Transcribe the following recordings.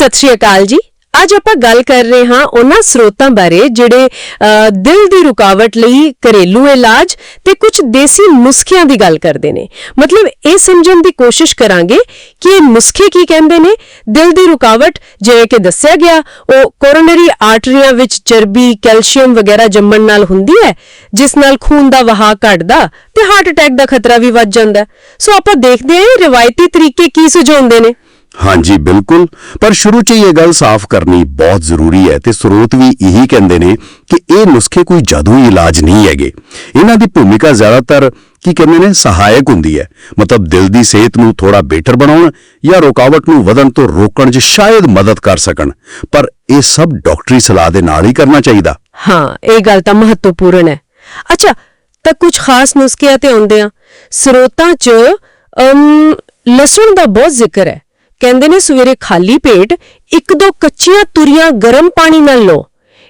ਸਤਿ ਸ਼੍ਰੀ ਅਕਾਲ ਜੀ। ਅੱਜ ਆਪਾਂ ਗੱਲ ਕਰ ਰਹੇ ਹਾਂ ਉਹਨਾਂ ਸਰੋਤਾਂ ਬਾਰੇ ਜਿਹੜੇ ਦਿਲ ਦੀ ਰੁਕਾਵਟ ਲਈ ਘਰੇਲੂ ਇਲਾਜ ਤੇ ਕੁਝ ਦੇਸੀ ਨੁਸਖਿਆਂ ਦੀ ਗੱਲ ਕਰਦੇ ਨੇ। ਮਤਲਬ ਇਹ ਸਮਝਣ ਦੀ ਕੋਸ਼ਿਸ਼ ਕਰਾਂਗੇ ਕਿ ਇਹ ਨੁਸਖੇ ਕੀ ਕਹਿੰਦੇ ਨੇ। ਦਿਲ ਦੀ ਰੁਕਾਵਟ, ਜਿਵੇਂ ਕਿ ਦੱਸਿਆ ਗਿਆ, ਉਹ ਕੋਰੋਨਰੀ ਆਰਟਰੀਆਂ ਵਿੱਚ ਚਰਬੀ, ਕੈਲਸ਼ੀਅਮ ਵਗੈਰਾ ਜੰਮਣ ਨਾਲ ਹੁੰਦੀ ਹੈ, ਜਿਸ ਨਾਲ ਖੂਨ ਦਾ ਵਹਾਅ ਘਟਦਾ ਤੇ ਹਾਰਟ ਅਟੈਕ ਦਾ ਖਤਰਾ ਵੀ ਵੱਧ ਜਾਂਦਾ। ਸੋ ਆਪਾਂ ਦੇਖਦੇ ਹਾਂ ਇਹ ਰਵਾਇਤੀ ਤਰੀਕੇ ਕੀ ਸੁਝਾਉਂਦੇ ਨੇ। ਹਾਂਜੀ ਬਿਲਕੁਲ। ਪਰ ਸ਼ੁਰੂ 'ਚ ਹੀ ਇਹ ਗੱਲ ਸਾਫ਼ ਕਰਨੀ ਬਹੁਤ ਜ਼ਰੂਰੀ ਹੈ ਤੇ ਸਰੋਤ ਵੀ ਇਹੀ ਕਹਿੰਦੇ ਨੇ ਕਿ ਇਹ ਨੁਸਖੇ ਕੋਈ ਜਾਦੂਈ ਇਲਾਜ ਨਹੀਂ ਹੈਗੇ। ਇਹਨਾਂ ਦੀ ਭੂਮਿਕਾ ਜ਼ਿਆਦਾਤਰ ਕੀ ਕਹਿੰਦੇ ਨੇ? ਸਹਾਇਕ ਹੁੰਦੀ ਹੈ। ਮਤਲਬ ਦਿਲ ਦੀ ਸਿਹਤ ਨੂੰ ਥੋੜਾ ਬਿਹਤਰ ਬਣਾਉਣ ਜਾਂ ਰੁਕਾਵਟ ਨੂੰ ਵਧਣ ਤੋਂ ਰੋਕਣ 'ਚ ਸ਼ਾਇਦ ਮਦਦ ਕਰ ਸਕਣ। ਪਰ ਇਹ ਸਭ ਡਾਕਟਰੀ ਸਲਾਹ ਦੇ ਨਾਲ ਹੀ ਕਰਨਾ ਚਾਹੀਦਾ। ਹਾਂ ਇਹ ਗੱਲ ਤਾਂ ਮਹੱਤਵਪੂਰਨ ਹੈ। ਅੱਛਾ ਤਾਂ ਕੁਝ ਖਾਸ ਨੁਸਖਿਆਂ ਤੇ ਆਉਂਦੇ ਆ ਸਰੋਤਾਂ 'ਚ ਅਮ, ਲਸਣ ਦਾ ਬਹੁਤ ਜ਼ਿਕਰ ਹੈ। ਕਹਿੰਦੇ ਨੇ ਸਵੇਰੇ ਖਾਲੀ ਪੇਟ ਇੱਕ ਦੋ ਕੱਚੀਆਂ ਤੁਰੀਆਂ ਗਰਮ ਪਾਣੀ ਨਾਲ ਲਓ।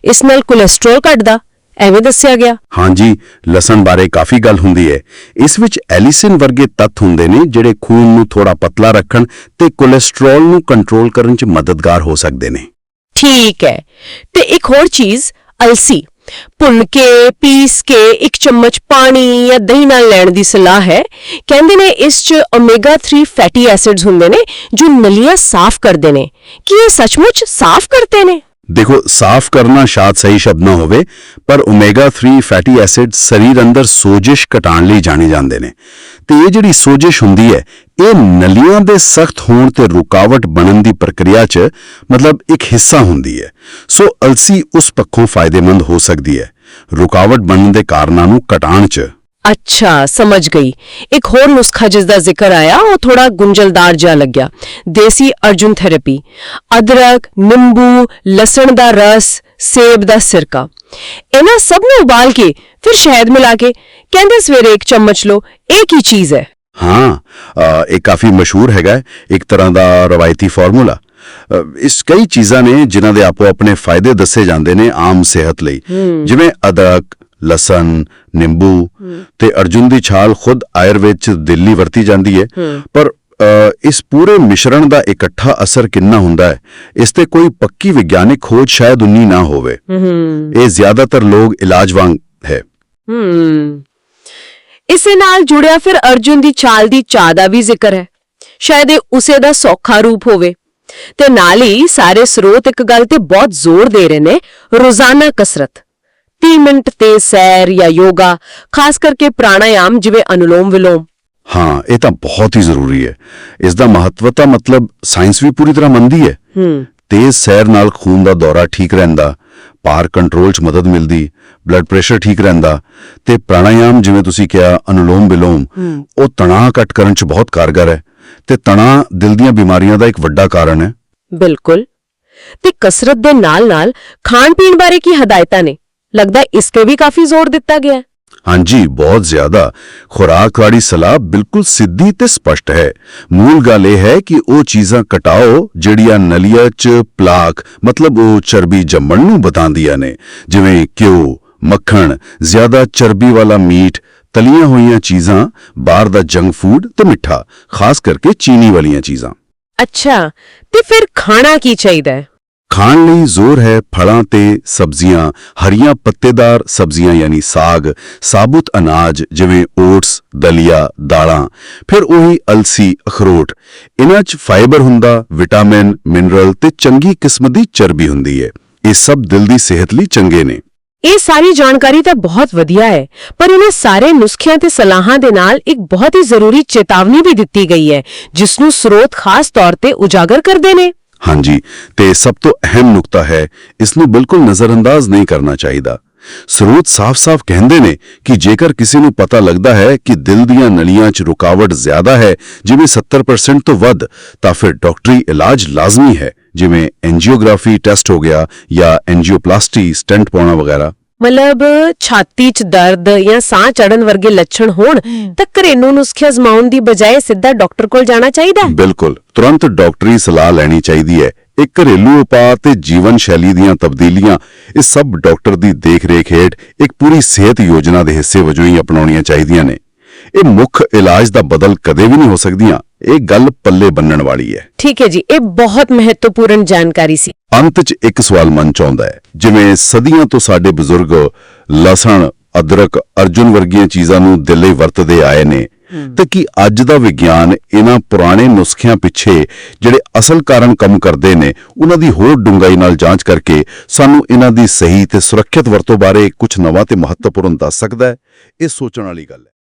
ਇਸ ਨਾਲ ਕੋਲੇਸਟ੍ਰੋਲ ਘਟਦਾ ਐਵੇਂ ਦੱਸਿਆ ਗਿਆ। ਹਾਂਜੀ ਲਸਣ ਬਾਰੇ ਕਾਫੀ ਗੱਲ ਹੁੰਦੀ ਹੈ। ਇਸ ਵਿੱਚ ਐਲਿਸਿਨ ਵਰਗੇ ਤੱਤ ਹੁੰਦੇ ਨੇ ਜਿਹੜੇ ਖੂਨ ਨੂੰ ਥੋੜਾ ਪਤਲਾ ਰੱਖਣ ਤੇ ਕੋਲੇਸਟ੍ਰੋਲ ਨੂੰ ਕੰਟਰੋਲ ਕਰਨ 'ਚ ਮਦਦਗਾਰ ਹੋ ਸਕਦੇ ਨੇ। ਠੀਕ ਹੈ। ਤੇ ਇੱਕ ਹੋਰ ਚੀਜ਼ ਅਲਸੀ। ਭੁੰਨ ਕੇ, ਪੀਸ ਕੇ, ਇੱਕ ਚਮਚ ਪਾਣੀ ਜਾਂ ਦਹੀਂ ਨਾਲ ਲੈਣ ਦੀ ਸਲਾਹ ਹੈ। ਕਹਿੰਦੇ ਨੇ ਇਸ 'ਚ ਓਮੇਗਾ 3 ਫੈਟੀ ਐਸਿਡਸ ਹੁੰਦੇ ਨੇ, ਜੋ ਨਲੀਆਂ ਸਾਫ਼ ਕਰਦੇ ਨੇ। ਕੀ ਇਹ ਸੱਚਮੁੱਚ ਸਾਫ਼ ਕਰਦੇ ਨੇ? ਦੇਖੋ, ਸਾਫ਼ ਕਰਨਾ ਸ਼ਾਇਦ ਸਹੀ ਸ਼ਬਦ ਨਾ ਹੋਵੇ, ਪਰ ਓਮੇਗਾ 3 ਫੈਟੀ ਐਸਿਡ ਸਰੀਰ ਅੰਦਰ ਸੋਜਿਸ਼ ਘਟਾਉਣ ਲਈ ਜਾਣੇ ਜਾਂਦੇ ਨੇ। ਤੇ ਇਹ ਜਿਹੜੀ ਸੋਜਿਸ਼ ਹੁੰਦੀ ਹੈ, ਇਹ ਨਲੀਆਂ ਦੇ ਸਖਤ ਹੋਣ ਤੇ ਰੁਕਾਵਟ ਬਣਨ ਦੀ ਪ੍ਰਕਿਰਿਆ 'ਚ ਮਤਲਬ ਇੱਕ ਹਿੱਸਾ ਹੁੰਦੀ ਹੈ। ਸੋ ਅਲਸੀ ਉਸ ਪੱਖੋਂ ਫਾਇਦੇਮੰਦ ਹੋ ਸਕਦੀ ਹੈ। ਰੁਕਾਵਟ ਬਣਨ ਦੇ ਕਾਰਨਾਂ ਨੂੰ ਘਟਾਉਣ 'ਚ ਅੱਛਾ ਸਮਝ ਗਈ। ਇੱਕ ਹੋਰ ਨੁਸਖਾ ਜਿਸ ਦਾ ਜ਼ਿਕਰ ਆਇਆ ਉਹ ਥੋੜਾ ਗੁੰਝਲਦਾਰ ਜਿਹਾ ਲੱਗਿਆ। ਦੇਸੀ ਅਰਜੁਨ ਥੈਰੇਪੀ। ਅਦਰਕ ਨਿੰਬੂ ਲਸਣ ਦਾ ਰਸ ਸੇਬ ਦਾ ਸਿਰਕਾ। ਇਹਨਾਂ ਸਭ ਨੂੰ ਉਬਾਲ ਕੇ ਫਿਰ ਸ਼ਹਿਦ ਮਿਲਾ ਕੇ ਕਹਿੰਦੇ ਸਵੇਰੇ ਇੱਕ ਚਮਚ ਲਓ ਇਹ ਕੀ ਚੀਜ਼ ਹੈ? ਹਾਂ ਅ, ਇਹ ਕਾਫੀ ਮਸ਼ਹੂਰ ਹੈਗਾ ਹੈ, ਇੱਕ ਤਰ੍ਹਾਂ ਦਾ ਰਵਾਇਤੀ ਫਾਰਮੂਲਾ। ਇਸ ਕਈ ਚੀਜ਼ਾਂ ਨੇ ਜਿਨ੍ਹਾਂ ਦੇ ਆਪੋ ਆਪਣੇ ਫਾਇਦੇ ਦੱਸੇ ਜਾਂਦੇ ਨੇ ਆਮ ਸਿਹਤ ਲਈ। ਜਿਵੇਂ ਅਦਰਕ ਲਸਣ ਨਿੰਬੂ ਤੇ ਅਰਜੁਨ ਦੀ ਛਾਲ ਖੁਦ ਆਯੁਰਵੇਦ ਚ ਦਿੱਲੀ ਵਰਤੀ ਜਾਂਦੀ ਹੈ। ਪਰ ਇਸ ਪੂਰੇ ਮਿਸ਼ਰਣ ਦਾ ਇਕੱਠਾ ਅਸਰ ਕਿੰਨਾ ਹੁੰਦਾ ਹੈ? ਇਸ ਤੇ ਕੋਈ ਪੱਕੀ ਵਿਗਿਆਨਿਕ ਖੋਜ ਸ਼ਾਇਦ ਉਨੀ ਨਾ ਹੋਵੇ। ਇਹ ਜ਼ਿਆਦਾਤਰ ਲੋਕ ਇਲਾਜ ਵਾਂਗ ਹੈ। ਇਸੇ ਨਾਲ ਜੁੜਿਆ ਫਿਰ ਅਰਜੁਨ ਦੀ ਚਾਲ ਦੀ ਚਾਹ ਦਾ ਵੀ ਜ਼ਿਕਰ ਹੈ। ਸ਼ਾਇਦ ਇਹ ਉਸੇ ਦਾ ਸੌਖਾ ਰੂਪ ਹੋਵੇ। ਤੇ ਨਾਲ ਹੀ ਸਾਰੇ ਸਰੋਤ ਇੱਕ ਗੱਲ ਤੇ ਬਹੁਤ ਜ਼ੋਰ ਦੇ ਰਹੇ ਨੇ ਰੋਜ਼ਾਨਾ ਕਸਰਤ। 30 ਮਿੰਟ ਤੇ ਸੈਰ ਜਾਂ ਯੋਗਾ ਖਾਸ ਕਰਕੇ ਪ੍ਰਾਣਾਯਾਮ ਜਿਵੇਂ ਅਨੁਲੋਮ ਵਿਲੋਮ। ਹਾਂ ਇਹ ਤਾਂ ਬਹੁਤ ਹੀ ਜ਼ਰੂਰੀ ਹੈ। ਇਸ ਦਾ ਮਹੱਤਵਤਾ ਮਤਲਬ ਸਾਇੰਸ ਵੀ ਪੂਰੀ ਤਰ੍ਹਾਂ ਮੰਨਦੀ ਹੈ। ਹੂੰ। ਤੇਜ਼ ਸੈਰ ਨਾਲ ਖੂਨ ਦਾ ਦੌਰਾ ਠੀਕ ਰਹਿੰਦਾ ਪਾਰ ਕੰਟਰੋਲ 'ਚ ਮਦਦ ਮਿਲਦੀ ਬਲੱਡ ਪ੍ਰੈਸ਼ਰ ਠੀਕ ਰਹਿੰਦਾ ਤੇ ਪ੍ਰਾਣਾਯਾਮ ਜਿਵੇਂ ਤੁਸੀਂ ਕਿਹਾ ਅਨੁਲੋਮ ਵਿਲੋਮ ਉਹ ਤਣਾਅ ਘਟ ਕਰਨ 'ਚ ਬਹੁਤ ਕਾਰਗਰ ਹੈ। ਤੇ ਤਣਾਅ ਦਿਲ ਦੀਆਂ ਬਿਮਾਰੀਆਂ ਦਾ ਇੱਕ ਵੱਡਾ ਕਾਰਨ ਹੈ। ਬਿਲਕੁਲ। ਤੇ ਕਸਰਤ ਦੇ ਨਾਲ-ਨਾਲ ਖਾਣ ਪੀਣ ਬਾਰੇ ਕੀ ਹਦਾਇਤਾਂ ਨੇ? ਲੱਗਦਾ ਇਸ ਤੇ ਵੀ ਕਾਫੀ ਜ਼ੋਰ ਦਿੱਤਾ ਗਿਆ ਹੈ। ਹਾਂਜੀ ਬਹੁਤ ਜ਼ਿਆਦਾ। ਖੁਰਾਕ ਵਾਲੀ ਸਲਾਹ ਬਿਲਕੁਲ ਸਿੱਧੀ ਤੇ ਸਪਸ਼ਟ ਹੈ। ਮੂਲ ਗੱਲ ਇਹ ਹੈ ਕਿ ਉਹ ਚੀਜ਼ਾਂ ਘਟਾਓ ਜਿਹੜੀਆਂ ਨਲੀਆਂ 'ਚ ਪਲਾਕ ਮਤਲਬ ਉਹ ਚਰਬੀ ਜੰਮਣ ਨੂੰ ਬਤਾਉਂਦੀਆਂ ਨੇ। ਜਿਵੇਂ ਘਿਓ ਮੱਖਣ ਜ਼ਿਆਦਾ ਚਰਬੀ ਵਾਲਾ ਮੀਟ ਤਲੀਆਂ ਹੋਈਆਂ ਚੀਜ਼ਾਂ ਬਾਹਰ ਦਾ ਜੰਕ ਫੂਡ ਤੇ ਮਿੱਠਾ ਖਾਸ ਕਰਕੇ ਚੀਨੀ ਵਾਲੀਆਂ ਚੀਜ਼ਾਂ। ਅੱਛਾ ਤੇ ਫਿਰ ਖਾਣਾ ਕੀ ਚਾਹੀਦਾ ਹੈ? ਖਾਣ ਲਈ ਜ਼ੋਰ ਹੈ ਫਲਾਂ ਤੇ ਸਬਜ਼ੀਆਂ ਹਰੀਆਂ ਪੱਤੇਦਾਰ ਸਬਜ਼ੀਆਂ ਯਾਨੀ ਸਾਗ ਸਾਬੁਤ ਅਨਾਜ ਜਿਵੇਂ ਓਟਸ ਦਲੀਆ ਦਾਲਾਂ ਫਿਰ ਉਹੀ ਅਲਸੀ ਅਖਰੋਟ। ਇਹਨਾਂ 'ਚ ਫਾਈਬਰ ਹੁੰਦਾ ਵਿਟਾਮਿਨ ਮਿਨਰਲ ਤੇ ਚੰਗੀ ਕਿਸਮ ਦੀ ਚਰਬੀ ਹੁੰਦੀ ਹੈ। ਇਹ ਸਭ ਦਿਲ ਦੀ ਸਿਹਤ ਲਈ ਚੰਗੇ ਨੇ। ਇਹ ਸਾਰੀ ਜਾਣਕਾਰੀ ਤਾਂ ਬਹੁਤ ਵਧੀਆ ਹੈ, ਪਰ ਇਹਨਾਂ ਸਾਰੇ ਨੁਸਖਿਆਂ ਤੇ ਸਲਾਹਾਂ ਦੇ ਨਾਲ ਇੱਕ ਬਹੁਤ ਹੀ ਜ਼ਰੂਰੀ ਚੇਤਾਵਨੀ ਵੀ ਦਿੱਤੀ ਗਈ ਹੈ ਜਿਸ ਨੂੰ ਸਰੋਤ ਖਾਸ ਤੌਰ ਤੇ ਉਜਾਗਰ ਕਰਦੇ ਨੇ। ਹਾਂਜੀ, ਤੇ ਸਭ ਤੋਂ ਅਹਿਮ ਨੁਕਤਾ ਹੈ, ਇਸ ਨੂੰ ਬਿਲਕੁਲ ਨਜ਼ਰਅੰਦਾਜ਼ ਨਹੀਂ ਕਰਨਾ ਚਾਹੀਦਾ। ਸਰੋਤ ਸਾਫ਼-ਸਾਫ਼ ਕਹਿੰਦੇ ਨੇ ਕਿ ਜੇਕਰ ਕਿਸੇ ਨੂੰ ਪਤਾ ਲੱਗਦਾ ਹੈ ਕਿ ਦਿਲ ਦੀਆਂ ਨਲੀਆਂ 'ਚ ਰੁਕਾਵਟ ਜ਼ਿਆਦਾ ਹੈ ਜਿਵੇਂ 70% ਤੋਂ ਵੱਧ ਤਾਂ ਫਿਰ ਡਾਕਟਰੀ ਇਲਾਜ ਲਾਜ਼ਮੀ ਹੈ ਜਿਵੇਂ ਐਂਜੀਓਗ੍ਰਾਫੀ ਟੈਸਟ ਹੋ ਗਿਆ ਜਾਂ ਐਂਜੀਓਪਲਾਸਟੀ ਸਟੈਂਟ ਪਾਉਣਾ ਵਗੈਰਾ। ਮਤਲਬ ਛਾਤੀ 'ਚ ਦਰਦ ਜਾਂ ਸਾਹ ਚੜਨ ਵਰਗੇ ਲੱਛਣ ਹੋਣ ਤਾਂ ਘਰੇਲੂ ਨੁਸਖੇ ਅਜ਼ਮਾਉਣ ਦੀ ਬਜਾਏ ਸਿੱਧਾ ਡਾਕਟਰ ਕੋਲ ਜਾਣਾ ਚਾਹੀਦਾ ਹੈ? ਬਿਲਕੁਲ ਤੁਰੰਤ ਡਾਕਟਰੀ ਸਲਾਹ ਲੈਣੀ ਚਾਹੀਦੀ ਹੈ। ਇਹ ਘਰੇਲੂ ਉਪਾਅ ਤੇ ਜੀਵਨ ਸ਼ੈਲੀ ਦੀਆਂ ਤਬਦੀਲੀਆਂ ਇਹ ਸਭ ਡਾਕਟਰ ਦੀ ਦੇਖਰੇਖ ਹੇਠ ਇੱਕ ਪੂਰੀ ਸਿਹਤ ਯੋਜਨਾ ਦੇ ਹਿੱਸੇ ਵਜੋਂ ਹੀ ਅਪਣਾਉਣੀਆਂ ਚਾਹੀਦੀਆਂ ਨੇ। ਇਹ ਮੁੱਖ ਇਲਾਜ ਦਾ ਬਦਲ ਕਦੇ ਵੀ ਨਹੀਂ ਹੋ ਸਕਦੀਆਂ ਇਹ ਗੱਲ ਪੱਲੇ ਬੰਨਣ ਵਾਲੀ ਹੈ। ਠੀਕ ਹੈ ਜੀ ਇਹ ਬਹੁਤ ਮਹੱਤਵਪੂਰਨ ਜਾਣਕਾਰੀ ਸੀ। ਅੰਤ 'ਚ ਇੱਕ ਸਵਾਲ ਮਨ ਚ ਆਉਂਦਾ ਹੈ ਜਿਵੇਂ ਸਦੀਆਂ ਤੋਂ ਸਾਡੇ ਬਜ਼ੁਰਗ ਲਸਣ ਅਦਰਕ ਅਰਜੁਨ ਵਰਗੀਆਂ ਚੀਜ਼ਾਂ ਨੂੰ ਦਿਲ ਲਈ ਵਰਤਦੇ ਆਏ ਨੇ ਤੇ ਕੀ ਅੱਜ ਦਾ ਵਿਗਿਆਨ ਇਹਨਾਂ ਪੁਰਾਣੇ ਨੁਸਖਿਆਂ ਪਿੱਛੇ ਜਿਹੜੇ ਅਸਲ ਕਾਰਨ ਕੰਮ ਕਰਦੇ ਨੇ, ਉਹਨਾਂ ਦੀ ਹੋਰ ਡੂੰਘਾਈ ਨਾਲ ਜਾਂਚ ਕਰਕੇ ਸਾਨੂੰ ਇਹਨਾਂ ਦੀ ਸਹੀ ਤੇ ਸੁਰੱਖਿਅਤ ਵਰਤੋਂ ਬਾਰੇ ਕੁਝ ਨਵਾਂ ਤੇ ਮਹੱਤਵਪੂਰਨ ਦੱਸ ਸਕਦਾ ਹੈ? ਇਹ ਸੋਚਣ ਵਾਲੀ ਗੱਲ ਹੈ।